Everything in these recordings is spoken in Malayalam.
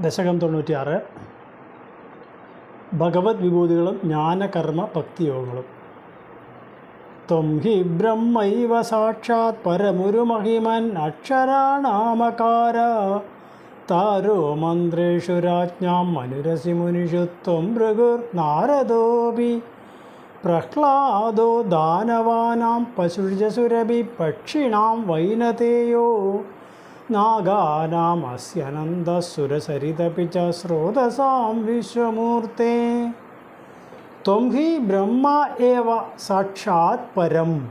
ദശകം തൊണ്ണൂറ്റിയാറ്. ഭഗവത് വിഭൂതികളും ജ്ഞാനകർമ്മ ഭക്തിയോഗങ്ങളും. ത്വം ഹി ബ്രഹ്മൈവ സാക്ഷാത് പരമുരുമഹിമൻ അക്ഷരാണാമകാര. താരോ മന്ത്രേഷു രാജ്ഞാം മനുരസി മുനിഷു ത്വം ഭൃഗുർ നാരദോപി. പ്രഹ്ലാദോ ദാനവാനാം പശുജസുരഭി പക്ഷിണാം വൈനതേയോ. നാഗാനാമസ്യനന്ദസുരസരിതപി ച സ്രോതസാം വിശ്വമൂർത്തേ. ത്വം ഹി ബ്രഹ്മ ഏവ സാക്ഷാത് പരം.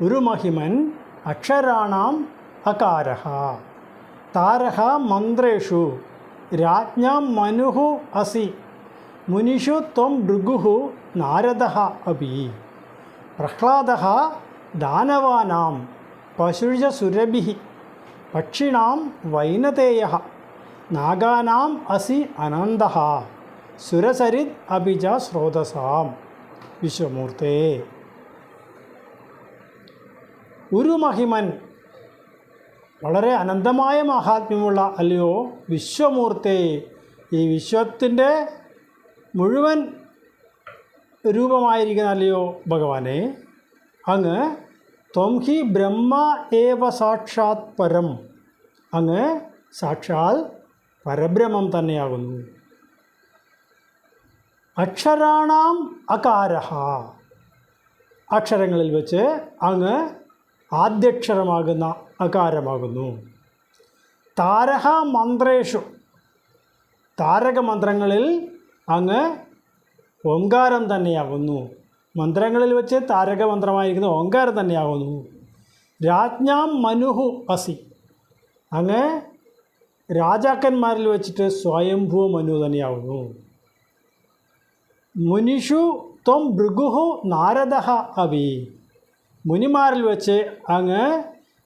ഉരുമഹിമൻ അക്ഷരാണാം അകാരഃ താരः മന്ത്രേഷു. രാജ്ഞാം മനുഃ അസി. മുനിഷു ത്വം ഭൃഗുः നാരദः അപി. പ്രഹ്ലാദः ദാനവാനാം. പശുജസുരഭിः പക്ഷിണാം വൈനതേയ നാഗാനാം അസി അനന്ത സുരസരിത് അഭിജ സ്രോതസാം. വിശ്വമൂർത്തേ. ഉരുമഹിമൻ വളരെ അനന്തമായ മഹാത്മ്യമുള്ള അല്ലയോ വിശ്വമൂർത്തേ. ഈ വിശ്വത്തിന്റെ മുഴുവൻ രൂപമായിരിക്കുന്ന അല്ലയോ ഭഗവാനെ അങ്ങ് ത്വം ഹി ബ്രഹ്മ ഏവ സാക്ഷാത് പരം. അങ്ങ് സാക്ഷാൽ പരബ്രഹ്മം തന്നെയാകുന്നു. അക്ഷരാണാം അകാരഹ. അക്ഷരങ്ങളിൽ വെച്ച് അങ്ങ് ആദ്യക്ഷരമാകുന്ന അകാരമാകുന്നു. താരഹ മന്ത്രേഷു. താരകമന്ത്രങ്ങളിൽ അങ്ങ് ഓങ്കാരം തന്നെയാകുന്നു. മന്ത്രങ്ങളിൽ വെച്ച് താരകമന്ത്രമായിരിക്കുന്ന ഓങ്കാരം തന്നെയാകുന്നു. രാജ്ഞാം മനുഹു അസി. അങ്ങ് രാജാക്കന്മാരിൽ വെച്ചിട്ട് സ്വയംഭൂ മനു തന്നെയാവുന്നു. മുനിഷു ത്വം ഭൃഗുഹു നാരദ അവി മുനിമാരിൽ വെച്ച് അങ്ങ്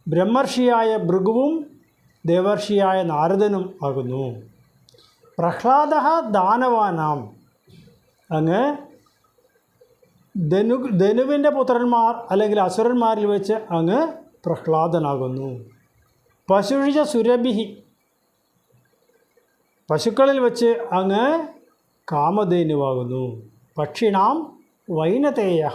ബ്രഹ്മർഷിയായ ഭൃഗുവും ദേവർഷിയായ നാരദനും ആകുന്നു. പ്രഹ്ലാദ ദാനവാനാം. അങ്ങ് ധനു ധനുവിന്റെ പുത്രന്മാർ അല്ലെങ്കിൽ അസുരന്മാരിൽ വെച്ച് അങ്ങ് പ്രഹ്ലാദനാകുന്നു. പശുഴിച്ച സുരഭിഹി പശുക്കളിൽ വച്ച് അങ്ങ് കാമധേനുവാകുന്നു. പക്ഷിണാം വൈനതേയ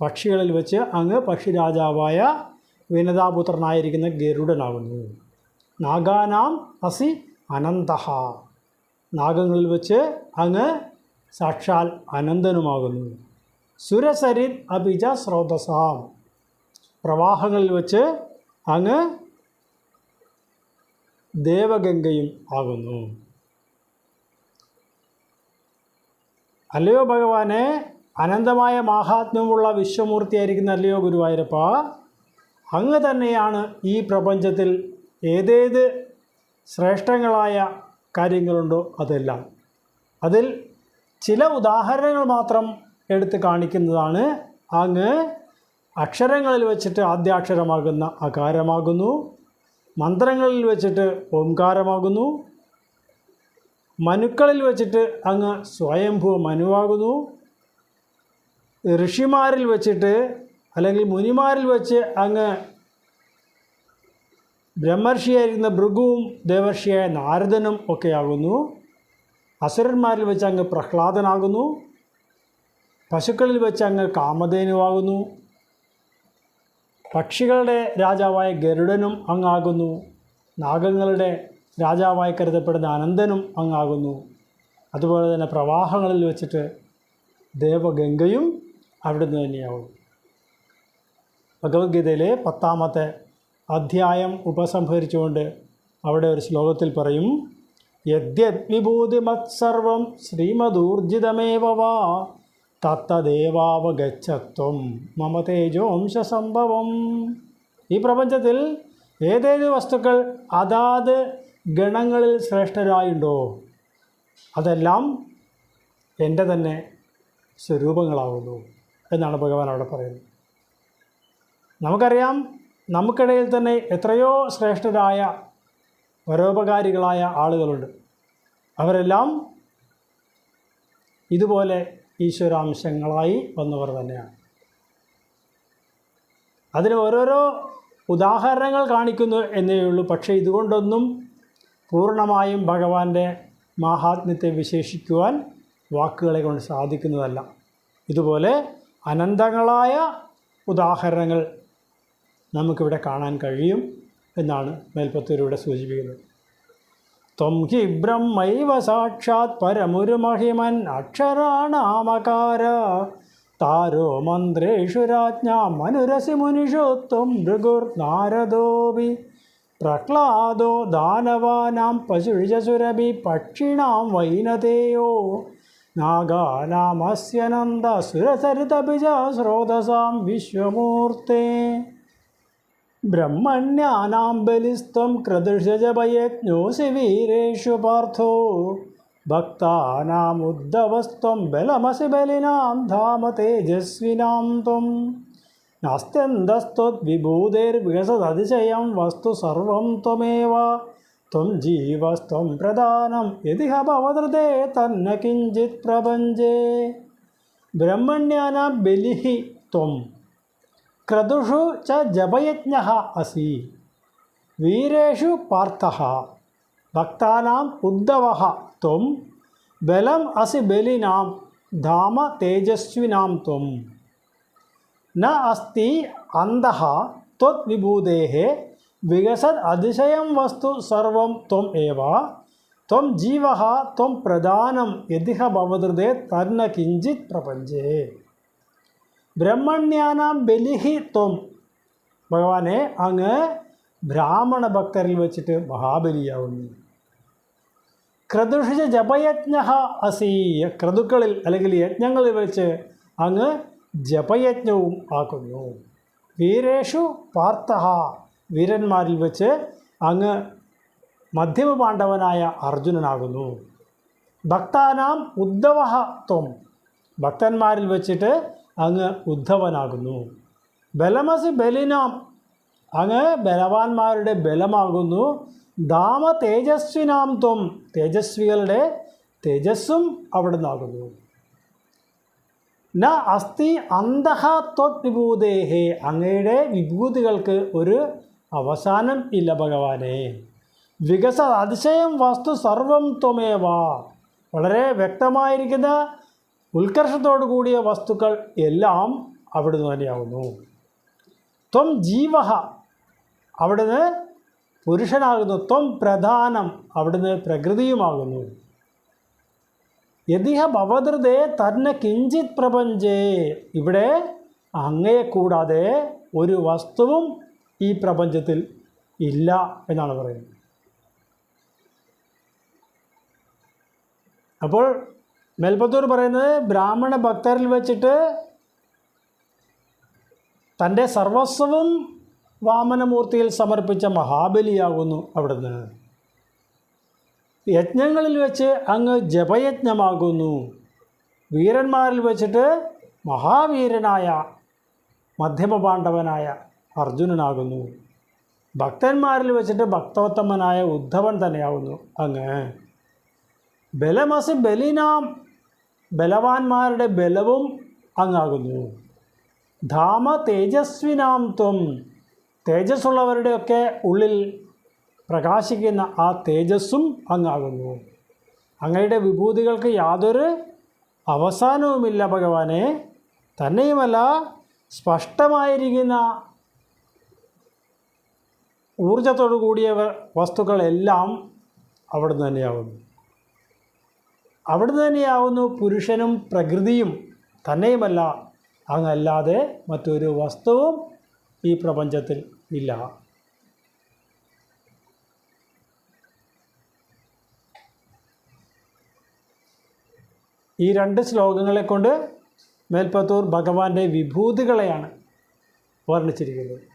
പക്ഷികളിൽ വെച്ച് അങ്ങ് പക്ഷിരാജാവായ വിനതാപുത്രനായിരിക്കുന്ന ഗരുഡനാകുന്നു. നാഗാനാം അസി അനന്തഹ. നാഗങ്ങളിൽ വെച്ച് അങ്ങ് സാക്ഷാൽ അനന്തനുമാകുന്നു. സുരസരിത് അഭിജ സ്രോതസാം. പ്രവാഹങ്ങളിൽ വെച്ച് അങ്ങ് ദേവഗംഗയും ആകുന്നു. അല്ലയോ ഭഗവാനെ? അനന്തമായ മാഹാത്മ്യമുള്ള വിശ്വമൂർത്തിയായിരിക്കുന്ന അല്ലയോ ഗുരുവായൂരപ്പ? അങ്ങ് തന്നെയാണ് ഈ പ്രപഞ്ചത്തിൽ ഏതേത് ശ്രേഷ്ഠങ്ങളായ കാര്യങ്ങളുണ്ടോ അതെല്ലാം. അതിൽ ചില ഉദാഹരണങ്ങൾ മാത്രം എടുത്ത് കാണിക്കുന്നതാണ്. അങ്ങ് അക്ഷരങ്ങളിൽ വെച്ചിട്ട് ആദ്യാക്ഷരമാകുന്ന അകാരമാകുന്നു. മന്ത്രങ്ങളിൽ വെച്ചിട്ട് ഓംകാരമാകുന്നു. മനുക്കളിൽ വെച്ചിട്ട് അങ്ങ് സ്വയംഭൂ മനുവാകുന്നു. ഋഷിമാരിൽ വെച്ചിട്ട് അല്ലെങ്കിൽ മുനിമാരിൽ വെച്ച് അങ്ങ് ബ്രഹ്മർഷിയായിരുന്ന ഭൃഗുവും ദേവർഷിയായ നാരദനും ഒക്കെയാകുന്നു. അസുരന്മാരിൽ വെച്ച് അങ്ങ് പ്രഹ്ലാദനാകുന്നു. പശുക്കളിൽ വെച്ച് അങ്ങ് കാമധേനുവാകുന്നു. പക്ഷികളുടെ രാജാവായ ഗരുഡനും അങ്ങാകുന്നു. നാഗങ്ങളുടെ രാജാവായി കരുതപ്പെടുന്ന അനന്തനും അങ്ങാകുന്നു. അതുപോലെ തന്നെ പ്രവാഹങ്ങളിൽ വെച്ചിട്ട് ദേവഗംഗയും അവിടുന്ന് തന്നെയാവും. ഭഗവത്ഗീതയിലെ പത്താമത്തെ അധ്യായം ഉപസംഹരിച്ചുകൊണ്ട് അവിടെ ഒരു ശ്ലോകത്തിൽ പറയും യദ്യദ്വിഭൂതിമത്സർവം ശ്രീമദൂർജിതമേവ തത്തദേവാവഗച്ഛത്വം മമ തേജോംശസംഭവം. ഈ പ്രപഞ്ചത്തിൽ ഏതേത് വസ്തുക്കൾ അതാത് ഗണങ്ങളിൽ ശ്രേഷ്ഠരായുണ്ടോ? അതെല്ലാം എന്റെ തന്നെ സ്വരൂപങ്ങളാവുന്നു എന്നാണ് ഭഗവാൻ അവിടെ പറയുന്നത്. നമുക്കറിയാം നമുക്കിടയിൽ തന്നെ എത്രയോ ശ്രേഷ്ഠരായ പരോപകാരികളായ ആളുകളുണ്ട്. അവരെല്ലാം ഇതുപോലെ ഈശ്വരാംശങ്ങളായി വന്നവർ തന്നെയാണ്. അതിന് ഓരോരോ ഉദാഹരണങ്ങൾ കാണിക്കുന്നു എന്നേ ഉള്ളൂ. പക്ഷേ ഇതുകൊണ്ടൊന്നും പൂർണമായും ഭഗവാന്റെ മാഹാത്മ്യത്തെ വിശേഷിക്കുവാൻ വാക്കുകളെ കൊണ്ട് സാധിക്കുന്നതല്ല. ഇതുപോലെ അനന്തങ്ങളായ ഉദാഹരണങ്ങൾ നമുക്കിവിടെ കാണാൻ കഴിയും എന്നാണ് മേൽപ്പത്തൂരിവിടെ സൂചിപ്പിക്കുന്നത്. ത്വം ഹി ബ്രഹ്മൈവ സാക്ഷാത് പരമുരുമഹിമൻ അക്ഷരാണാമകാര. താരോ മന്ത്രേഷു രാജ്ഞാ മനുരസി മുനിഷോത്വം ഭൃഗുർനാരദോപി. പ്രഹ്ലാദോ ദാനവാനാം പശുഴിജസുരഭി പക്ഷിണാം വൈനതേയോ. നാഗാനാമസ്യനന്ദ സുരസരിതബിജ സ്രോതസാം വിശ്വമൂർത്തേ. ബ്രഹ്മണ്യാനാം ബലിസ്ത്വം ക്രദൃശജപയജ്ഞോസി വീരേഷു പാർത്ഥോ. ഭക്താനാമുദ്ധവസ്ത്വം ബലമസി ബലിനാം ധാമ തേജസ്വിനാം ത്വം. നാസ്ത്യന്തസ്ത്വദ്വിഭൂതേർവികസദതിശയം വസ്തു സർവം ത്വമേവ. ത്വം ജീവസ്ത്വം പ്രധാനം യതിഹ ഭവതൃതേ തന്ന കിഞ്ചിത് പ്രപഞ്ചേ. ബ്രഹ്മണ്യാനാം ബലിഹി ത്വം. ക്രതുഷു ച ജപയജ്ഞ അസി വീരേഷു പാർത്ഥ ഭക്താനാം ഉദ്ധവ ത്വം ബലം അസി ബലിനാം ധാമ തേജസ്വിനാം ത്വം ന അസ്തി അന്ധ ത്വത് വിഭൂതേ വികസത് അതിശയം വസ്തു സർവം ത്വം ഏവ ത്വം ജീവ ത്വം പ്രധാനം യതിഹ ഭവതൃതേ തന്ന കിഞ്ചിത് പ്രപഞ്ചേ ബ്രഹ്മണ്യാനാം ബലിഹി ത്വം. ഭഗവാനെ അങ്ങ് ബ്രാഹ്മണ ഭക്തരിൽ വെച്ചിട്ട് മഹാബലിയാവുന്നു. ക്രതുഷിച്ച ജപയജ്ഞ അസി. ക്രതുക്കളിൽ അല്ലെങ്കിൽ യജ്ഞങ്ങളിൽ വെച്ച് അങ്ങ് ജപയജ്ഞവും ആക്കുന്നു. വീരേഷു പാർത്ഥ. വീരന്മാരിൽ വെച്ച് അങ്ങ് മധ്യമ പാണ്ഡവനായ അർജുനനാകുന്നു. ഭക്താനാം ഉദ്ധവ ത്വം. ഭക്തന്മാരിൽ വെച്ചിട്ട് അങ്ങ് ഉദ്ധവനാകുന്നു. ബലമസി ബലിനാം. അങ്ങ് ബലവാന്മാരുടെ ബലമാകുന്നു. ദാമ തേജസ്വിനാം ത്വം. തേജസ്വികളുടെ തേജസ്സും അവിടെ നിന്നാകുന്നു ന അസ്ഥി അന്തഃ ത്വദ്വിഭൂതേഹേ അങ്ങയുടെ വിഭൂതികൾക്ക് ഒരു അവസാനം ഇല്ല ഭഗവാനെ. വികസ അതിശയം വസ്തു സർവം ത്വമേവ. വളരെ വ്യക്തമായിരിക്കുന്ന ഉത്കർഷത്തോടു കൂടിയ വസ്തുക്കൾ എല്ലാം അവിടുന്ന് തന്നെയാകുന്നു ത്വം ജീവ അവിടുന്ന് പുരുഷനാകുന്നു. ത്വം പ്രധാനം അവിടുന്ന് പ്രകൃതിയുമാകുന്നു. യതിഹ ഭവതൃതേ തന്നെ കിഞ്ചിത് പ്രപഞ്ചേ. ഇവിടെ അങ്ങയെ കൂടാതെ ഒരു വസ്തുവും ഈ പ്രപഞ്ചത്തിൽ ഇല്ല എന്നാണ് പറയുന്നത്. അപ്പോൾ മേൽപ്പത്തൂർ പറയുന്നത് ബ്രാഹ്മണ ഭക്തരിൽ വെച്ചിട്ട് തന്റെ സർവസ്വവും വാമനമൂർത്തിയിൽ സമർപ്പിച്ച മഹാബലിയാകുന്നു അവിടുന്ന്. യജ്ഞങ്ങളിൽ വെച്ച് അങ്ങ് ജപയജ്ഞമാകുന്നു. വീരന്മാരിൽ വെച്ചിട്ട് മഹാവീരനായ മധ്യമ പാണ്ഡവനായ അർജുനനാകുന്നു. ഭക്തന്മാരിൽ വെച്ചിട്ട് ഭക്തോത്തമനായ ഉദ്ധവൻ തന്നെയാകുന്നു അങ്ങ്. ബലമസി ബലിനാം ബലവാന്മാരുടെ ബലവും അങ്ങാകുന്നു. ധാമ തേജസ്വിനാം ത്വം. തേജസ്സുള്ളവരുടെയൊക്കെ ഉള്ളിൽ പ്രകാശിക്കുന്ന ആ തേജസ്സും അങ്ങാകുന്നു. അങ്ങയുടെ വിഭൂതികൾക്ക് യാതൊരു അവസാനവുമില്ല ഭഗവാനെ. തന്നെയുമല്ല സ്പഷ്ടമായിരിക്കുന്ന ഊർജത്തോടു കൂടിയ വസ്തുക്കളെല്ലാം അവിടുന്ന് തന്നെയാവുന്നു അവിടുന്ന് തന്നെയാവുന്നു പുരുഷനും പ്രകൃതിയും. തന്നെയുമല്ല അങ്ങല്ലാതെ മറ്റൊരു വസ്തുവും ഈ പ്രപഞ്ചത്തിൽ ഇല്ല. ഈ രണ്ട് ശ്ലോകങ്ങളെ കൊണ്ട് മേൽപ്പത്തൂർ ഭഗവാന്റെ വിഭൂതികളെയാണ് വർണിച്ചിരിക്കുന്നത്.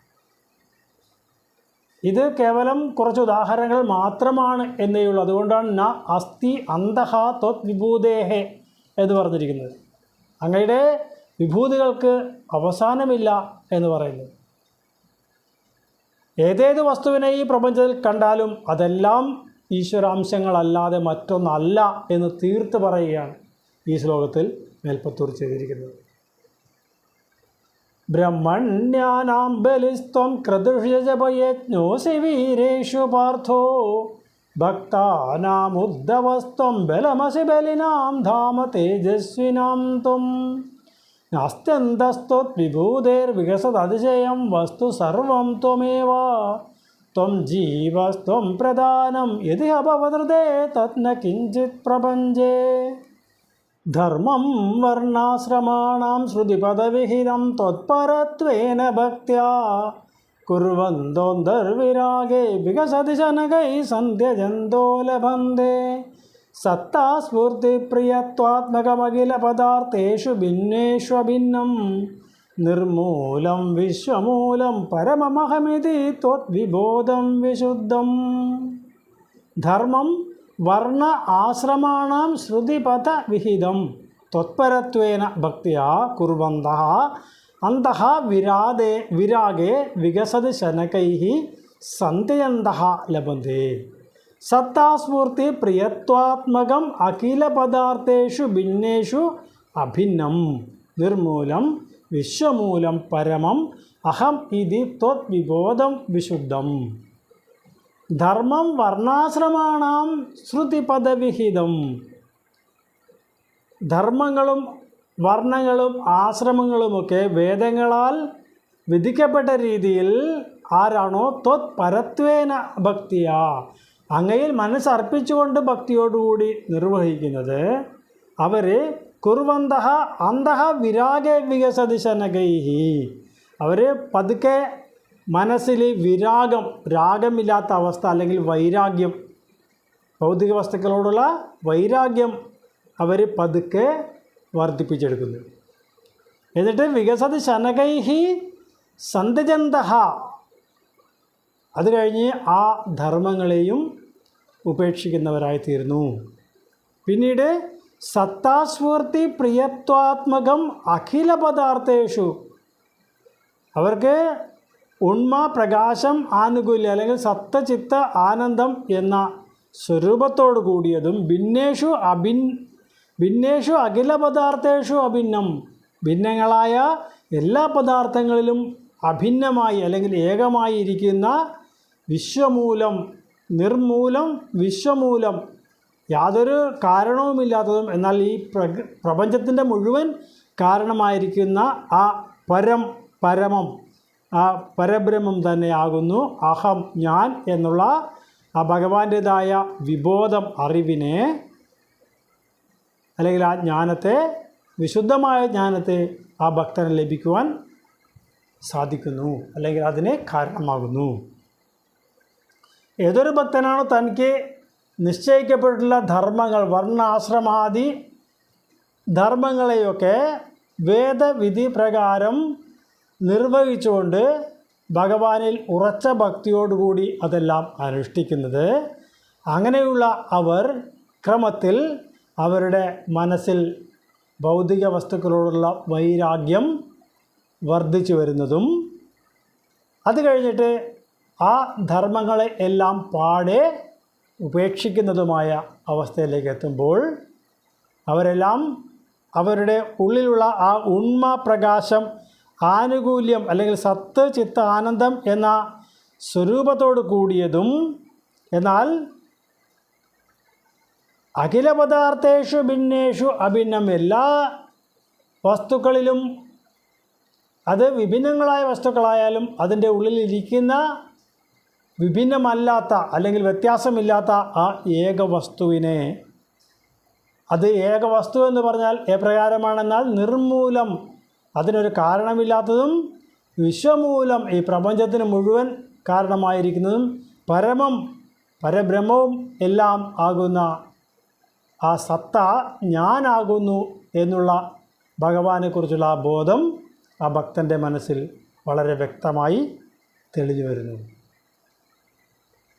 ഇത് കേവലം കുറച്ച് ഉദാഹരണങ്ങൾ മാത്രമാണ് എന്നേ ഉള്ളൂ. അതുകൊണ്ടാണ് ന അസ്ഥി അന്തഹ ത്വത് വിഭൂതേഹെ എന്ന് പറഞ്ഞിരിക്കുന്നത്. അങ്ങയുടെ വിഭൂതികൾക്ക് അവസാനമില്ല എന്ന് പറയുന്നത് ഏതേത് വസ്തുവിനെ ഈ പ്രപഞ്ചത്തിൽ കണ്ടാലും അതെല്ലാം ഈശ്വരാംശങ്ങളല്ലാതെ മറ്റൊന്നല്ല എന്ന് തീർത്ത് പറയുകയാണ് ഈ ശ്ലോകത്തിൽ മേൽപ്പത്തൂർ ചെയ്തിരിക്കുന്നത്. ബ്രഹ്മണ്യാനാം ബലിസ്ത്വം ക്രതുഷ്യജപയജ്ഞോസി വീരേഷു പാർത്ഥോ. ഭക്താനാമുദ്ധവസ്ത്വം ബലമസി ബലിനാം ധാമ തേജസ്വിനാം ത്വം. നാസ്ത്യന്തസ്ത്വദ്വിഭൂതേർവികസതതിശയം വസ്തു സർവം ത്വമേവ. ത്വം ജീവസ്ത്വം പ്രധാനം യതി അപവദൃതേ തത്ന കിഞ്ചിത് പ്രപഞ്ചേ. ധർമ്മം വർണാശ്രമാണാം ശ്രുതിപദവിഹിതം ത്വത്പരത്വേന ഭക്ത്യാ. കുർവന്തോന്തർവിരാഗേ വികസതി ജനകൈ സന്ധ്യജന്തോ ലഭന്തേ. സത്താസ്ഫൂർത്തിപ്രിയത്വാത്മകമഖില പദാർത്ഥേഷു ഭിന്നേഷ്വഭിന്നം നിർമൂലം വിശ്വമൂലം പരമമഹമിതി ത്വദ്വിബോധം വിശുദ്ധം. ധർമ്മം വർണ ആശ്രമാണാം ശ്രുതിപഥ വിഹിതം. ത്വത്പരത്വേന ഭക്തിയാ കുർവന്തः. അന്ത വിരാദേ വിരാഗേ വികസതി ശനകൈ സന്ത്യന്തः ലഭന്തെ. സത്താസ്ഫൂർത്തി പ്രിയത്വാത്മകം അഖില പദാർത്ഥേഷു ഭിന്നേഷു അഭിന്നം. നിർമൂലം വിശ്വമൂലം പരമം. അഹം ഇതി ത്വദ്വിബോധം വിശുദ്ധം. ധർമ്മം വർണാശ്രമാണാം ശ്രുതിപദവിഹിതം. ധർമ്മങ്ങളും വർണങ്ങളും ആശ്രമങ്ങളുമൊക്കെ വേദങ്ങളാൽ വിധിക്കപ്പെട്ട രീതിയിൽ ആരാണോ ത്വത് പരത്വേന ഭക്തിയ. അങ്ങയിൽ മനസ്സർപ്പിച്ചുകൊണ്ട് ഭക്തിയോടുകൂടി നിർവഹിക്കുന്നത് അവർ കുർവന്തः അന്ത വിരാഗ വികസതി ശനകൈഹി അവർ പതുക്കെ മനസ്സിൽ വിരാഗം രാഗമില്ലാത്ത അവസ്ഥ അല്ലെങ്കിൽ വൈരാഗ്യം. ഭൗതിക വസ്തുക്കളോടുള്ള വൈരാഗ്യം അവർ പതുക്കെ വർദ്ധിപ്പിച്ചെടുക്കുന്നു. എന്നിട്ട് വികസത ശനകൈഹി സന്തജന്ത അത് കഴിഞ്ഞ് ആ ധർമ്മങ്ങളെയും ഉപേക്ഷിക്കുന്നവരായി തീർന്നു പിന്നീട് സത്താസ്ഫൂർത്തി പ്രിയത്വാത്മകം അഖില പദാർത്ഥേഷു അവർക്ക് ഉണ്മ പ്രകാശം ആനുകൂല്യം അല്ലെങ്കിൽ സത്തചിത്ത ആനന്ദം എന്ന സ്വരൂപത്തോടു കൂടിയതും ഭിന്നേഷു അഭിൻ ഭിന്നേഷു അഖില പദാർത്ഥേഷു അഭിന്നം. ഭിന്നങ്ങളായ എല്ലാ പദാർത്ഥങ്ങളിലും അഭിന്നമായി അല്ലെങ്കിൽ ഏകമായി ഇരിക്കുന്ന വിശ്വമൂലം നിർമൂലം വിശ്വമൂലം യാതൊരു കാരണവുമില്ലാത്തതും എന്നാൽ ഈ പ്രപഞ്ചത്തിന്റെ മുഴുവൻ കാരണമായിരിക്കുന്ന ആ പരം പരമം. ആ പരബ്രഹ്മം തന്നെയാകുന്നു അഹം ഞാൻ എന്നുള്ള ആ ഭഗവാന്റേതായ വിബോധം അറിവിനെ അല്ലെങ്കിൽ ആ ജ്ഞാനത്തെ വിശുദ്ധമായ ജ്ഞാനത്തെ ആ ഭക്തന് ലഭിക്കുവാൻ സാധിക്കുന്നു അല്ലെങ്കിൽ അതിന് കാരണമാകുന്നു. ഏതൊരു ഭക്തനാണോ തനിക്ക് നിശ്ചയിക്കപ്പെട്ടുള്ള ധർമ്മങ്ങൾ വർണാശ്രമാദി ധർമ്മങ്ങളെയൊക്കെ വേദവിധി പ്രകാരം നിർവഹിച്ചുകൊണ്ട് ഭഗവാനിൽ ഉറച്ച ഭക്തിയോടുകൂടി അതെല്ലാം അനുഷ്ഠിക്കുന്നത്. അങ്ങനെയുള്ള അവർ ക്രമത്തിൽ അവരുടെ മനസ്സിൽ ഭൗതിക വസ്തുക്കളോടുള്ള വൈരാഗ്യം വർദ്ധിച്ചു വരുന്നതും അത് കഴിഞ്ഞിട്ട് ആ ധർമ്മങ്ങളെ എല്ലാം പാടെ ഉപേക്ഷിക്കുന്നതുമായ അവസ്ഥയിലേക്ക് എത്തുമ്പോൾ അവരെല്ലാം അവരുടെ ഉള്ളിലുള്ള ആ ഉണ്മ പ്രകാശം ആനുകൂല്യം അല്ലെങ്കിൽ സത്ത് ചിത്ത ആനന്ദം എന്ന സ്വരൂപത്തോട് കൂടിയതും എന്നാൽ അഖില പദാർത്ഥേഷു ഭിന്നേഷു അഭിന്നം എല്ലാ വസ്തുക്കളിലും അത് വിഭിന്നങ്ങളായ വസ്തുക്കളായാലും അതിന്റെ ഉള്ളിലിരിക്കുന്ന വിഭിന്നമല്ലാത്ത അല്ലെങ്കിൽ വ്യത്യാസമില്ലാത്ത ആ ഏക വസ്തുവിനെ. അത് ഏക വസ്തു എന്ന് പറഞ്ഞാൽ എപ്രകാരമാണെന്നാൽ നിർമൂലം അതിനൊരു കാരണമില്ലാത്തതും വിശ്വമൂലം ഈ പ്രപഞ്ചത്തിന് മുഴുവൻ കാരണമായിരിക്കുന്നതും പരമം പരബ്രഹ്മവും എല്ലാം ആകുന്ന ആ സത്ത ഞാനാകുന്നു എന്നുള്ള ഭഗവാനെക്കുറിച്ചുള്ള ആ ബോധം ആ ഭക്തന്റെ മനസ്സിൽ വളരെ വ്യക്തമായി തെളിഞ്ഞു വരുന്നു.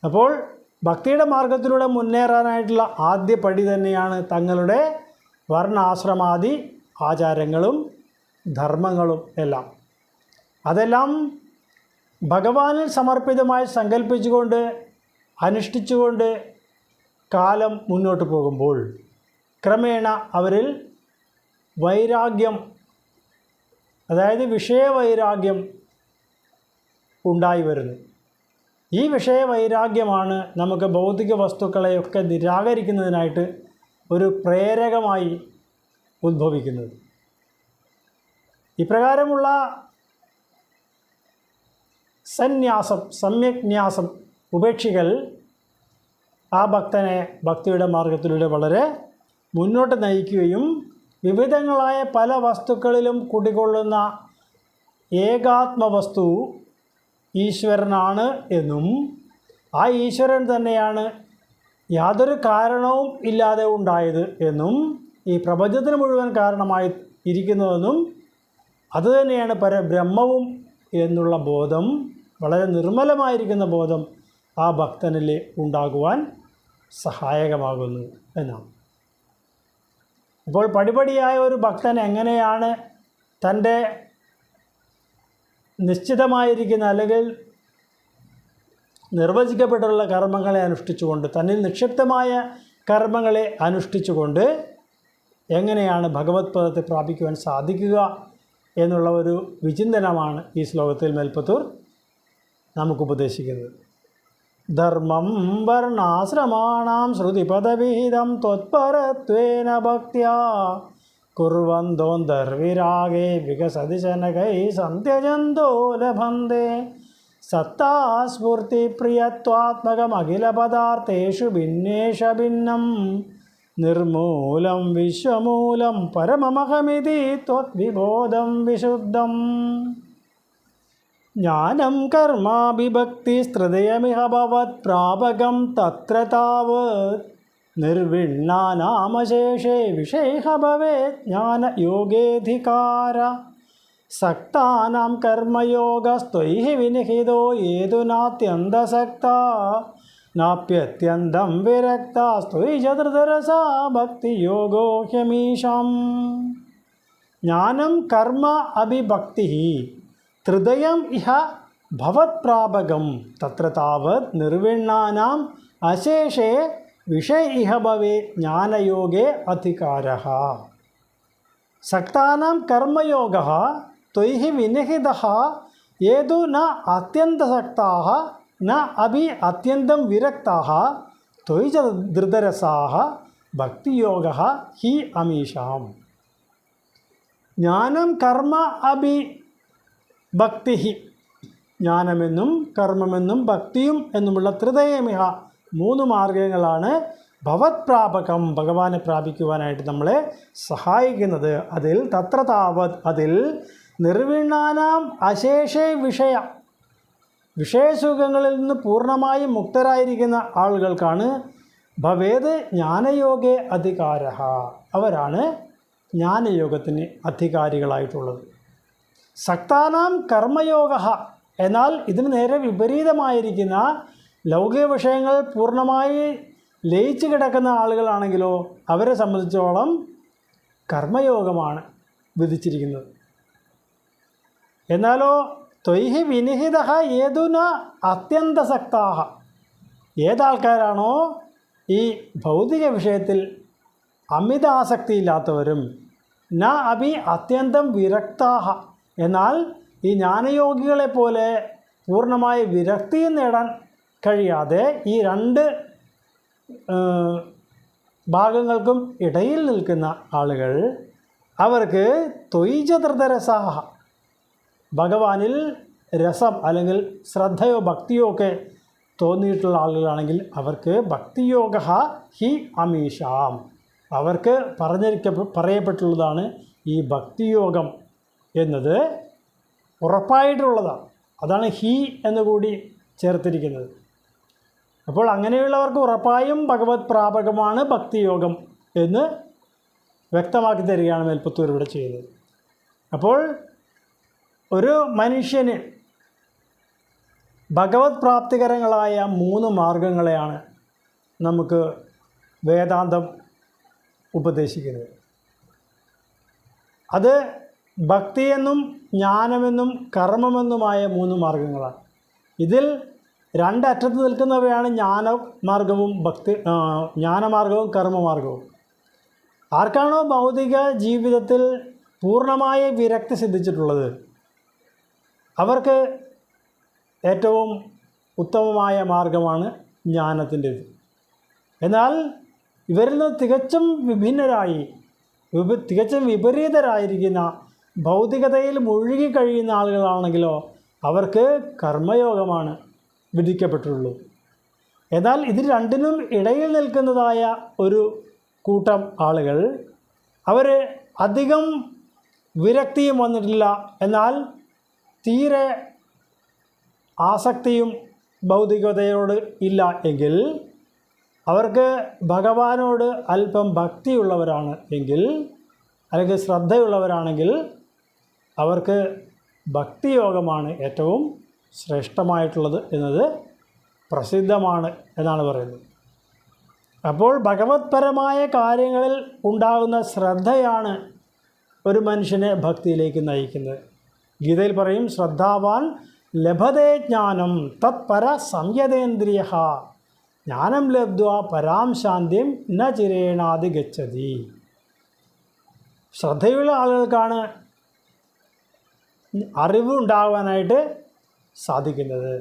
അപ്പോൾ ഭക്തിയുടെ മാർഗത്തിലൂടെ മുന്നേറാനായിട്ടുള്ള ആദ്യ പടി തന്നെയാണ് തങ്ങളുടെ വർണാശ്രമാദി ആചാരങ്ങളും ധർമ്മങ്ങളും എല്ലാം. അതെല്ലാം ഭഗവാനിൽ സമർപ്പിതമായി സങ്കല്പിച്ചുകൊണ്ട് അനുഷ്ഠിച്ചുകൊണ്ട് കാലം മുന്നോട്ട് പോകുമ്പോൾ ക്രമേണ അവരിൽ വൈരാഗ്യം അതായത് വിഷയവൈരാഗ്യം ഉണ്ടായി വരുന്നു. ഈ വിഷയവൈരാഗ്യമാണ് നമുക്ക് ഭൗതിക വസ്തുക്കളെയൊക്കെ നിരാകരിക്കുന്നതിനായിട്ട് ഒരു പ്രേരകമായി ഉദ്ഭവിക്കുന്നത് ഇപ്രകാരമുള്ള സന്യാസം സമ്യക്ന്യാസം ഉപേക്ഷികൾ ആ ഭക്തനെ ഭക്തിയുടെ മാർഗത്തിലൂടെ വളരെ മുന്നോട്ട് നയിക്കുകയും വിവിധങ്ങളായ പല വസ്തുക്കളിലും കുടികൊള്ളുന്ന ഏകാത്മവസ്തു ഈശ്വരനാണ് എന്നും ആ ഈശ്വരൻ തന്നെയാണ് യാതൊരു കാരണവും ഇല്ലാതെ ഉണ്ടായത് എന്നും ഈ പ്രപഞ്ചത്തിന് മുഴുവൻ കാരണമായി ഇരിക്കുന്നതെന്നും അതുതന്നെയാണ് പരബ്രഹ്മവും എന്നുള്ള ബോധം വളരെ നിർമ്മലമായിരിക്കുന്ന ബോധം ആ ഭക്തനിൽ ഉണ്ടാകുവാൻ സഹായകമാകുന്നു എന്നാണ്. ഇപ്പോൾ പടിപടിയായ ഒരു ഭക്തൻ എങ്ങനെയാണ് തന്റെ നിശ്ചിതമായിരിക്കുന്ന അല്ലെങ്കിൽ നിർവചിക്കപ്പെട്ടുള്ള കർമ്മങ്ങളെ അനുഷ്ഠിച്ചുകൊണ്ട് തന്നിൽ നിക്ഷിപ്തമായ കർമ്മങ്ങളെ അനുഷ്ഠിച്ചുകൊണ്ട് എങ്ങനെയാണ് ഭഗവത് പദത്തെ പ്രാപിക്കുവാൻ സാധിക്കുക എന്നുള്ള ഒരു വിചിന്തനമാണ് ഈ ശ്ലോകത്തിൽ മേൽപ്പത്തൂർ നമുക്ക് ഉപദേശിക്കുന്നത് ധർമ്മം വർണാശ്രമാണം ശ്രുതിപദവിഹിതം ത്വത്പരത്വേന ഭക്ത്യാ കുർവന്തോന്തർവിരാഗേ വികസതി ശനകൈ സന്ത്യജന്തോ ലഭന്തെ സത്താസ്ഫൂർത്തിപ്രിയത്വാത്മകമഖിലപദാർത്ഥേഷു ഭിന്നേഷ ഭിന്നം നിർമൂലം വിശ്വമൂലം പരമമഹമിതി ത്വദ്വിബോധം വിശുദ്ധം. ജ്ഞാനം കർമാഭിഭക്തി ഹൃദയമിഹ ഭവത് പ്രാപകം തത്ര താവത്. നിർവിണ്ണാനാമശേഷേ വിഷയ ഭവേത് ജ്ഞാനയോഗേധികാര സക്താനാം കർമ്മയോഗസ്ത്വൈः വിനിഹിതോ ഏതു നാത്യന്തസക്ത നാപ്യത്യന്തം വിരക്താസ്ത്വയി ചതുർധരസാ ഭക്തിയോഗോ ഹ്യമീഷം ജ്ഞാനം കർമ്മ അഭിഭക്തി ഹൃദയം ഇഹ ഭവത്പ്രാപകം തത്ര താവത് നിർവിണ്ണാനാം അശേഷേ വിഷയ ഇഹ ഭവേ ജ്ഞാനയോഗേ അധികാര സക്താനാം കർമ്മയോഗ ത്വൈഹി വിനിഹിത ഏതു ന അത്യന്തസക്താ ന അഭി അത്യന്തം വിരക്താഹ ത്വയി ധൃതരസാഹ ഭക്തിയോഗ ഹി അമീഷാം ജ്ഞാനം കർമ്മ അഭി ഭക്തി ജ്ഞാനമെന്നും കർമ്മമെന്നും ഭക്തിയും എന്നുമുള്ള ത്രിതയമിഹ മൂന്ന് മാർഗങ്ങളാണ് ഭവത് പ്രാപകം ഭഗവാനെ പ്രാപിക്കുവാനായിട്ട് നമ്മളെ സഹായിക്കുന്നത്. അതിൽ തത്ര താവത് അതിൽ നിർവിണ്ണാനാം അശേഷേ വിഷയ വിഷയസുഖങ്ങളിൽ നിന്ന് പൂർണമായും മുക്തരായിരിക്കുന്ന ആളുകൾക്കാണ് ഭവേത് ജ്ഞാനയോഗേ അധികാര അവരാണ് ജ്ഞാനയോഗത്തിന് അധികാരികളായിട്ടുള്ളത്. സക്താനാം കർമ്മയോഗ എന്നാൽ ഇതിന് നേരെ വിപരീതമായിരിക്കുന്ന ലൗകിക വിഷയങ്ങൾ പൂർണമായി ലയിച്ചു കിടക്കുന്ന ആളുകളാണെങ്കിലോ അവരെ സംബന്ധിച്ചോളം കർമ്മയോഗമാണ് വിധിച്ചിരിക്കുന്നത്. എന്നാലോ ത്വൈഹി വിനിഹിത ഏതുന അത്യന്തസക്താഹ. ഏതാൾക്കാരാണോ ഈ ഭൗതിക വിഷയത്തിൽ അമിത ആസക്തിയില്ലാത്തവരും ന അഭി അത്യന്തം വിരക്താഹ. എന്നാൽ ഈ ജ്ഞാനയോഗികളെ പോലെ പൂർണമായ വിരക്തിയും നേടാൻ കഴിയാതെ ഈ രണ്ട് ഭാഗങ്ങൾക്കും ഇടയിൽ നിൽക്കുന്ന ആളുകൾ അവർക്ക് ത്വൈചതുർദരസാഹ ഭഗവാനിൽ രസം അല്ലെങ്കിൽ ശ്രദ്ധയോ ഭക്തിയോ ഒക്കെ തോന്നിയിട്ടുള്ള ആളുകളാണെങ്കിൽ അവർക്ക് ഭക്തിയോഗ ഹി അമീഷാം. അവർക്ക് പറഞ്ഞിരിക്ക പറയപ്പെട്ടുള്ളതാണ് ഈ ഭക്തിയോഗം എന്നത്. ഉറപ്പായിട്ടുള്ളതാണ്. അതാണ് ഹി എന്നുകൂടി ചേർത്തിരിക്കുന്നത്. അപ്പോൾ അങ്ങനെയുള്ളവർക്ക് ഉറപ്പായും ഭഗവത് പ്രാപകമാണ് ഭക്തിയോഗം എന്ന് വ്യക്തമാക്കി തരികയാണ് മേൽപ്പത്തൂർ ഇവിടെ ചെയ്യുന്നത്. അപ്പോൾ ഒരു മനുഷ്യന് ഭഗവത് പ്രാപ്തികരങ്ങളായ മൂന്ന് മാർഗങ്ങളെയാണ് നമുക്ക് വേദാന്തം ഉപദേശിക്കുന്നത്. അത് ഭക്തിയെന്നും ജ്ഞാനമെന്നും കർമ്മമെന്നുമായ മൂന്ന് മാർഗങ്ങളാണ്. ഇതിൽ രണ്ടറ്റത്ത് നിൽക്കുന്നവയാണ് ജ്ഞാനമാർഗവും ഭക്തി ജ്ഞാനമാർഗവും കർമ്മമാർഗവും. ആർക്കാണോ ഭൗതിക ജീവിതത്തിൽ പൂർണമായ വിരക്തി സിദ്ധിച്ചിട്ടുള്ളത്? അവർക്ക് ഏറ്റവും ഉത്തമമായ മാർഗമാണ് ജ്ഞാനത്തിന്റേത് എന്നാൽ ഇവരിൽ നിന്ന് തികച്ചും വിഭിന്നരായി വിപ തികച്ചും വിപരീതരായിരിക്കുന്ന ഭൗതികതയിൽ മുഴുകി കഴിയുന്ന ആളുകളാണെങ്കിലോ അവർക്ക് കർമ്മയോഗമാണ് വിധിക്കപ്പെട്ടുള്ളൂ എന്നാൽ ഇത് രണ്ടിനും ഇടയിൽ നിൽക്കുന്നതായ ഒരു കൂട്ടം ആളുകൾ അവർ അധികം വിരക്തിയും വന്നിട്ടില്ല. എന്നാൽ തീരെ ആസക്തിയും ഭൗതികതയോട് ഇല്ല എങ്കിൽ അവർക്ക് ഭഗവാനോട് അല്പം ഭക്തിയുള്ളവരാണ് എങ്കിൽ അല്ലെങ്കിൽ ശ്രദ്ധയുള്ളവരാണെങ്കിൽ അവർക്ക് ഭക്തിയോഗമാണ് ഏറ്റവും ശ്രേഷ്ഠമായിട്ടുള്ളത് എന്നത് പ്രസിദ്ധമാണ് എന്നാണ് പറയുന്നത്. അപ്പോൾ ഭഗവത്പരമായ കാര്യങ്ങളിൽ ഉണ്ടാകുന്ന ശ്രദ്ധയാണ് ഒരു മനുഷ്യനെ ഭക്തിയിലേക്ക് നയിക്കുന്നത്. ഗീതയിൽ പറയും ശ്രദ്ധാവാൻ ലഭതേ ജ്ഞാനം തത്പര സംയതേന്ദ്രിയ. ജ്ഞാനം ലബ്ധ്വ പരാം ശാന്തിം ന ചിരേണാതി ഗച്ഛതി. ശ്രദ്ധയുള്ള ആളുകൾക്കാണ് അറിവ് ഉണ്ടാകാനായിട്ട് സാധിക്കുന്നത്.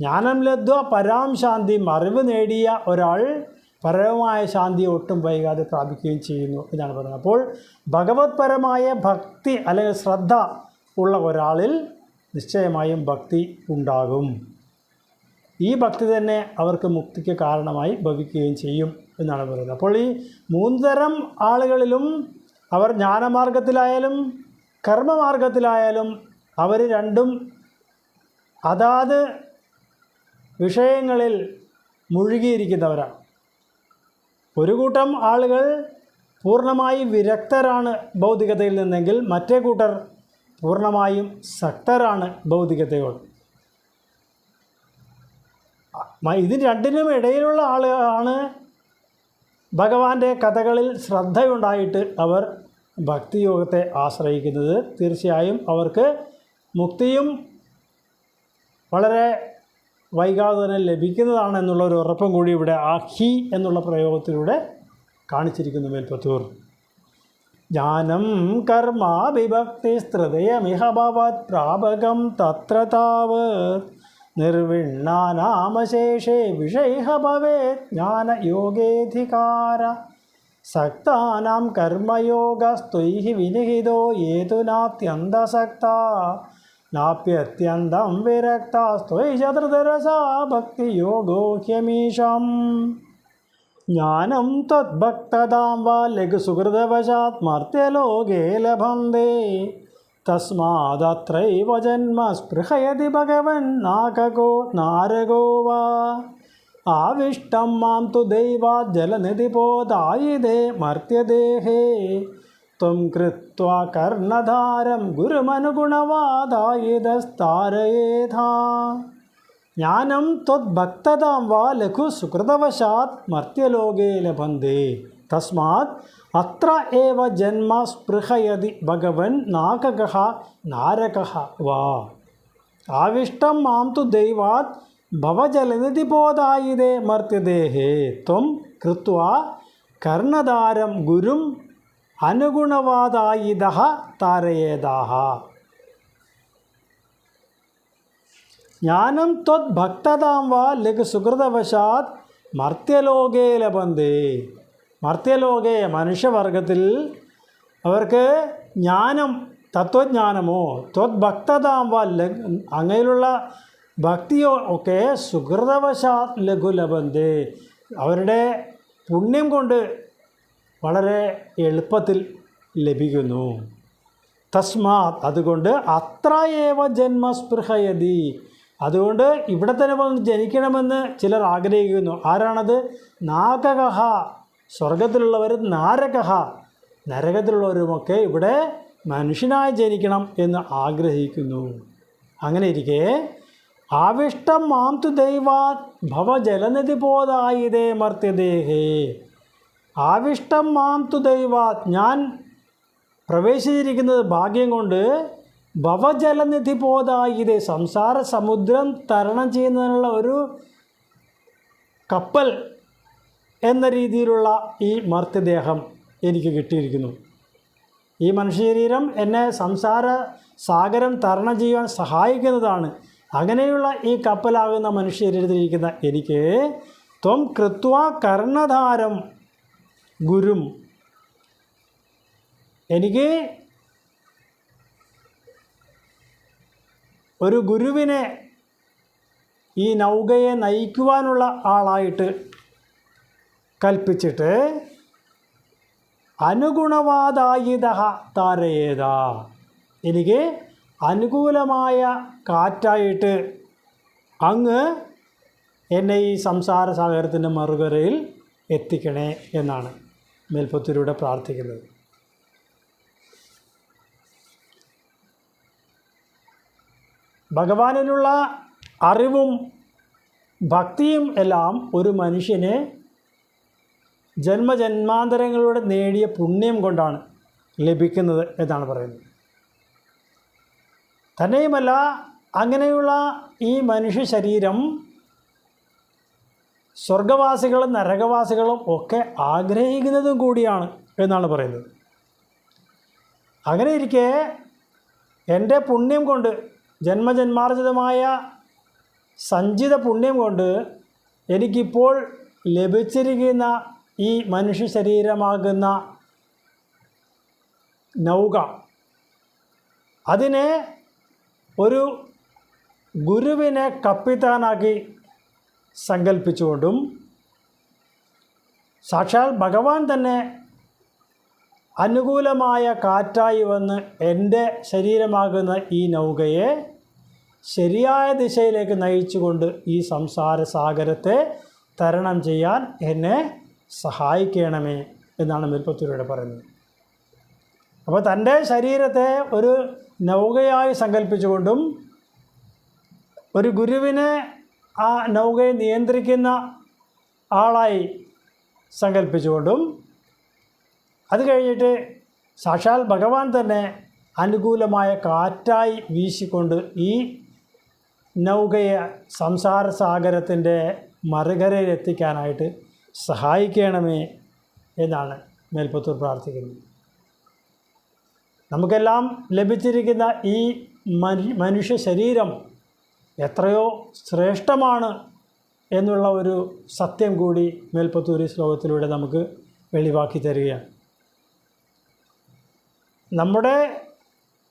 ജ്ഞാനം ലബ്ധ്വ പരാം ശാന്തിയും അറിവ് നേടിയ ഒരാൾ പരമമായ ശാന്തി ഒട്ടും വൈകാതെ പ്രാപിക്കുകയും ചെയ്യുന്നു എന്നാണ് പറയുന്നത്. അപ്പോൾ ഭഗവത്പരമായ ഭക്തി അല്ലെങ്കിൽ ശ്രദ്ധ ഉള്ള ഒരാളിൽ നിശ്ചയമായും ഭക്തി ഉണ്ടാകും. ഈ ഭക്തി തന്നെ അവർക്ക് മുക്തിക്ക് കാരണമായി ഭവിക്കുകയും ചെയ്യും എന്നാണ് പറയുന്നത്. അപ്പോൾ ഈ മൂന്നുതരം ആളുകളിലും അവർ ജ്ഞാനമാർഗത്തിലായാലും കർമ്മമാർഗത്തിലായാലും അവർ രണ്ടും അതാത് വിഷയങ്ങളിൽ മുഴുകിയിരിക്കുന്നവരാണ്. ഒരു കൂട്ടം ആളുകൾ പൂർണമായി വിരക്തരാണ് ഭൗതികതയിൽ നിന്നെങ്കിൽ മറ്റേ കൂട്ടർ പൂർണമായും സക്തരാണ് ഭൗതികതയോട്. ഇതിന് ഇത് രണ്ടിനും ഇടയിലുള്ള ആളാണ് ഭഗവാന്റെ കഥകളിൽ ശ്രദ്ധയുണ്ടായിട്ട് അവർ ഭക്തിയോഗത്തെ ആശ്രയിക്കുന്നത്. തീർച്ചയായും അവർക്ക് മുക്തിയും വളരെ വൈകാതെ തന്നെ ലഭിക്കുന്നതാണ് എന്നുള്ള ഒരു ഉറപ്പും കൂടി ഇവിടെ ആഹി എന്നുള്ള പ്രയോഗത്തിലൂടെ കാണിച്ചിരിക്കുന്നു മേൽപ്പത്തൂർ. ജ്ഞാനം കർമ്മ വിഭക്തി ഹൃദയമിഹ ഭവത് പ്രാപകം തത്ര താവ്. നിർവിണ്ണാനാമശേഷേ വിഷയ ഭവേത് ജ്ഞാനയോഗേധികാര. സക്താനാം കർമ്മയോഗസ്ത്വൈഃ വിനിഹിതോ ഏതു നാത്യന്തസക്ത. നാപ്യത്യന്തം വിരക്താസ്ത്വൈ ചതുർദരസാ ഭക്തിയോഗോ ഹ്യമീഷം ജ്ഞാനം തദ്ഭക്തതാം വാ ലഘുസുഹൃതവശാത് മർത്യലോകേ ലഭന്തേ. തസ്മാദത്രൈവ ജന്മ സ്പൃഹയതി ഭഗവൻ നാഗകോ നാരകോ വാ. ആവിഷ്ടം മാം തു ദൈവാത് ജലനിധിപോതായിതേ മർത്യദേഹേ. ത്വം കൃത്വാ കർണധാരം ഗുരുമനുഗുണവാദായിതസ്താരയേധാ ജ്ഞാനം ത്വദ്ഭക്തതാം വാ ലഘു സുഹൃതവശാത് മർത്യലോകേ ലഭന്തേ. തസ്മാത് അത്ര ഏവ ജന്മ സ്പൃഹയതി ഭഗവൻ നാഗക നാരക വാ. ആവിഷ്ടം മാം തു ദൈവാത് ഭവജലനിധിബോധായിതേ മർത്യദേഹേ. ത്വം കൃത്വാ കർണധാരം ഗുരും അനുഗുണവാദായിത താരയേതാഹ. ജ്ഞാനം ത്വത് ഭക്തതാം വാ ലഘു സുഹൃതവശാത് മർത്യലോകേ ലഭന്തേ. മർത്യലോകേ മനുഷ്യവർഗത്തിൽ അവർക്ക് ജ്ഞാനം തത്വജ്ഞാനമോ ത്വത് ഭക്തതാം വാ ലഘു അങ്ങനെയുള്ള ഭക്തിയോ ഒക്കെ സുഹൃതവശാത് ലഘു ലഭന്തേ. അവരുടെ പുണ്യം കൊണ്ട് വളരെ എളുപ്പത്തിൽ ലഭിക്കുന്നു. തസ്മാത് അതുകൊണ്ട് അത്രയേവ ജന്മസ്പൃഹയതി. അതുകൊണ്ട് ഇവിടെ തന്നെ വന്ന് ജനിക്കണമെന്ന് ചിലർ ആഗ്രഹിക്കുന്നു. ആരാണത്? നാഗകഹ. സ്വർഗത്തിലുള്ളവർ നാരകഹ. നരകത്തിലുള്ളവരുമൊക്കെ ഇവിടെ മനുഷ്യനായി ജനിക്കണം എന്ന് ആഗ്രഹിക്കുന്നു. അങ്ങനെ ഇരിക്കെ ആവിഷ്ടം മാംതു ദൈവാ ഭവജലനിധി പോതായിതേ മർത്യദേഹേ ആവിഷ്ടം മാംതു ദൈവാ ഞാൻ പ്രവേശിച്ചിരിക്കുന്നത് ഭാഗ്യം കൊണ്ട് ഭവജലനിധി പോതായിത് സംസാര സമുദ്രം തരണം ചെയ്യുന്നതിനുള്ള ഒരു കപ്പൽ എന്ന രീതിയിലുള്ള ഈ മർത്യദേഹം എനിക്ക് കിട്ടിയിരിക്കുന്നു. ഈ മനുഷ്യശരീരം എന്നെ സംസാര സാഗരം തരണം ചെയ്യാൻ സഹായിക്കുന്നതാണ്. അങ്ങനെയുള്ള ഈ കപ്പലാകുന്ന മനുഷ്യരിലിരിക്കുന്ന എനിക്ക് ത്വം കൃത്വ കർണധാരം ഗുരും. എനിക്ക് ഒരു ഗുരുവിനെ ഈ നൗകയെ നയിക്കുവാനുള്ള ആളായിട്ട് കൽപ്പിച്ചിട്ട് അനുഗുണവാദായിത താരയേത. എനിക്ക് അനുകൂലമായ കാറ്റായിട്ട് അങ്ങ് എന്നെ ഈ സംസാര സാഗരത്തിന്റെ മറുകരയിൽ എത്തിക്കണേ എന്നാണ് മേൽപ്പത്തൂരിലൂടെ പ്രാർത്ഥിക്കുന്നത്. ഭഗവാനിലുള്ള അറിവും ഭക്തിയും എല്ലാം ഒരു മനുഷ്യനെ ജന്മജന്മാന്തരങ്ങളിലൂടെ നേടിയ പുണ്യം കൊണ്ടാണ് ലഭിക്കുന്നത് എന്നാണ് പറയുന്നത്. തന്നെയുമല്ല അങ്ങനെയുള്ള ഈ മനുഷ്യ ശരീരം സ്വർഗവാസികളും നരകവാസികളും ഒക്കെ ആഗ്രഹിക്കുന്നതും കൂടിയാണ് എന്നാണ് പറയുന്നത്. അങ്ങനെ ഇരിക്കെ എന്റെ പുണ്യം കൊണ്ട് ജന്മജന്മാർജിതമായ സഞ്ചിത പുണ്യം കൊണ്ട് എനിക്കിപ്പോൾ ലഭിച്ചിരിക്കുന്ന ഈ മനുഷ്യ ശരീരമാകുന്ന നൗക. അതിനെ ഒരു ഗുരുവിനെ കപ്പിത്താനാക്കി സങ്കല്പിച്ചുകൊണ്ടും സാക്ഷാൽ ഭഗവാൻ തന്നെ അനുകൂലമായ കാറ്റായി വന്ന് എന്റെ ശരീരമാകുന്ന ഈ നൗകയെ ശരിയായ ദിശയിലേക്ക് നയിച്ചുകൊണ്ട് ഈ സംസാര സാഗരത്തെ തരണം ചെയ്യാൻ എന്നെ സഹായിക്കണമേ എന്നാണ് മിൽപ്പത്തൂരോട് പറയുന്നത്. അപ്പോൾ തന്റെ ശരീരത്തെ ഒരു നൗകയായി സങ്കല്പിച്ചുകൊണ്ടും ഒരു ഗുരുവിനെ ആ നൗകയെ നിയന്ത്രിക്കുന്ന ആളായി സങ്കല്പിച്ചുകൊണ്ടും അത് കഴിഞ്ഞിട്ട് സാക്ഷാൽ ഭഗവാൻ തന്നെ അനുകൂലമായ കാറ്റായി വീശിക്കൊണ്ട് ഈ നൗകയെ സംസാര സാഗരത്തിന്റെ മറുകരയിലെത്തിക്കാനായിട്ട് സഹായിക്കണമേ എന്നാണ് മേൽപ്പത്തൂർ പ്രാർത്ഥിക്കുന്നത്. നമുക്കെല്ലാം ലഭിച്ചിരിക്കുന്ന ഈ മനു മനുഷ്യ ശരീരം എത്രയോ ശ്രേഷ്ഠമാണ് എന്നുള്ള ഒരു സത്യം കൂടി മേൽപ്പത്തൂരി ശ്ലോകത്തിലൂടെ നമുക്ക് വെളിവാക്കി തരികയാണ്. നമ്മുടെ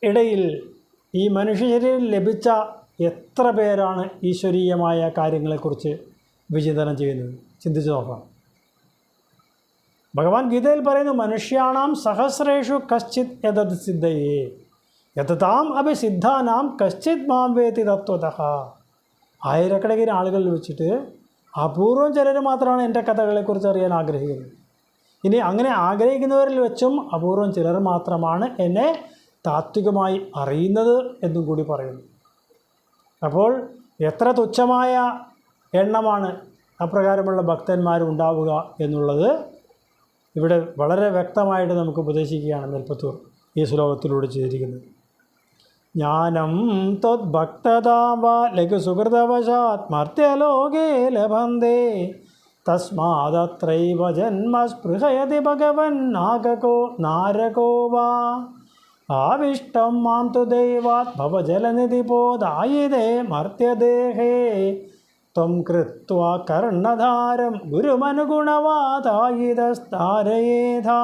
ഇടയിൽ ഈ മനുഷ്യ ശരീരം ലഭിച്ച എത്ര പേരാണ് ഈശ്വരീയമായ കാര്യങ്ങളെക്കുറിച്ച് വിചിന്തനം ചെയ്യുന്നത്? ചിന്തിച്ചു നോക്കാം. ഭഗവാൻ ഗീതയിൽ പറയുന്നു മനുഷ്യാണാം സഹസ്രേഷു കശ്ചിത് യഥത് സിദ്ധയേ യഥതാം അഭി സിദ്ധാനാം കശ്ചിത് മാം വേത്തി തത്വതഃ. ആയിരക്കണക്കിന് ആളുകളിൽ വെച്ചിട്ട് അപൂർവം ചിലർ മാത്രമാണ് എന്റെ കഥകളെക്കുറിച്ച് അറിയാൻ ആഗ്രഹിക്കുന്നത്. ഇനി അങ്ങനെ ആഗ്രഹിക്കുന്നവരിൽ വെച്ചും അപൂർവം ചിലർ മാത്രമാണ് എന്നെ താത്വികമായി അറിയുന്നത് എന്നും കൂടി പറയുന്നു. അപ്പോൾ എത്ര തുച്ഛമായ എണ്ണമാണ് അപ്രകാരമുള്ള ഭക്തന്മാരുണ്ടാവുക എന്നുള്ളത് ഇവിടെ വളരെ വ്യക്തമായിട്ട് നമുക്ക് ഉപദേശിക്കുകയാണ് നെൽപ്പത്തൂർ ഈ ശ്ലോകത്തിലൂടെ ചെയ്തിരിക്കുന്നത്. ജ്ഞാനം ത്വദ്ഭക്തതാം ലഘുസുഹൃതവശാത് മർത്യലോകേ ലഭന്തേ തസ്മാദത്രൈവ ജന്മ സ്പൃഹയതി ഭഗവൻ നാഗകോ നാരകോ വാ ആവിഷ്ടം മാം തു ദൈവാത് ഭവജലനിധി പോദായിതേ മർത്യദേഹേ ത്വം കൃത്വാ കർണധാരം ഗുരുമനുഗുണവാദായിതസ്താരയേധാ